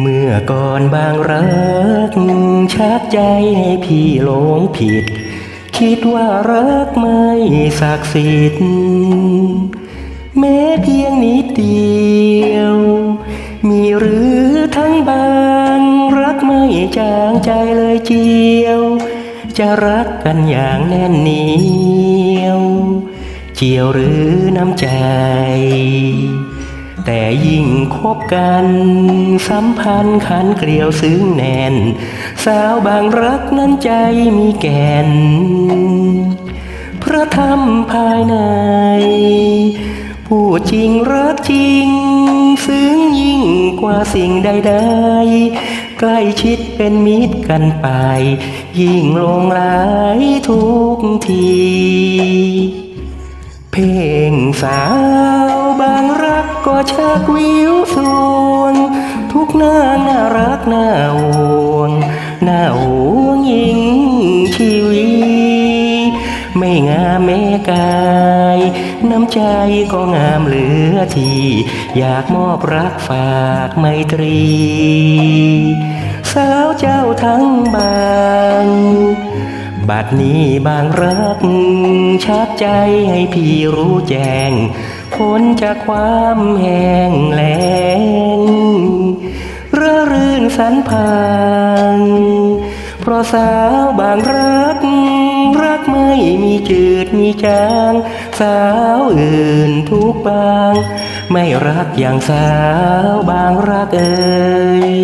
เมื่อก่อนบางรักชักใจให้พี่หลงผิด คิดว่ารักไม่ศักดิ์สิทธิ์แม้เพียงนิดเดียว มีหรือทั้งบางรักไม่จางใจเลยเจียว จะรักกันอย่างแน่นเหนียว เจียวหรือน้ำใจ แต่ยิ่งคบกันสัมพันธ์ขันเกลียวซึ้งแน่น สาวบางรักนั้นใจมีแก่น พระธรรมภายใน ผู้จริงรักจริง ซึ้งยิ่งกว่าสิ่งใดๆ ใกล้ชิดเป็นมิตรกันไป ยิ่งลงไหลทุกที เพลงสา ก็ชักวิวสวงทุกหน้าน่ารักน่าห่วงน่าห่วงยิ่งชีวิตไม่งามแม่กาย น้ำใจก็งามเหลือที อยากมอบรักฝากไมตรี สาวเจ้าทั้งบางบัดนี้บางรัก ชักใจให้พี่รู้แจ้ง พ้นจากความแห้งแล้งระรื่นสันพางเพราะสาวบางรัก รักไม่มีจืดมีจาง สาวอื่นทุกบาง ไม่รักอย่างสาวบางรักเอ่ย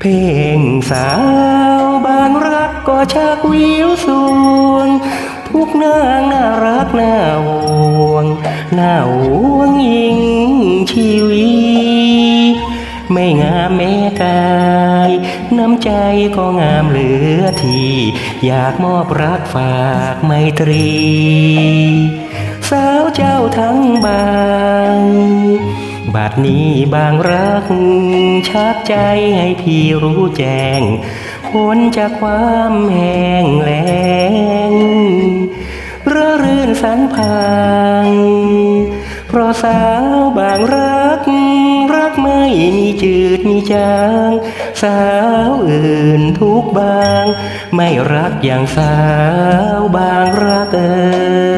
เพลงสาวบางรักก็ชักวิวสวงทุกนางน่ารักน่าห่วง หน่าหวงยิงชีวิตไม่งามแม้กาย น้ำใจก็งามเหลือที อยากมอบรักฝากไมตรี สาวเจ้าทั้งบางบัดนี้บางรัก ชักใจให้พี่รู้แจ้งพ้นจากความแห้งแล้ง สันพังเพราะสาวบางรัก รักไม่มีจืดมีจาง สาวอื่นทุกบาง ไม่รักอย่างสาวบางรักเออ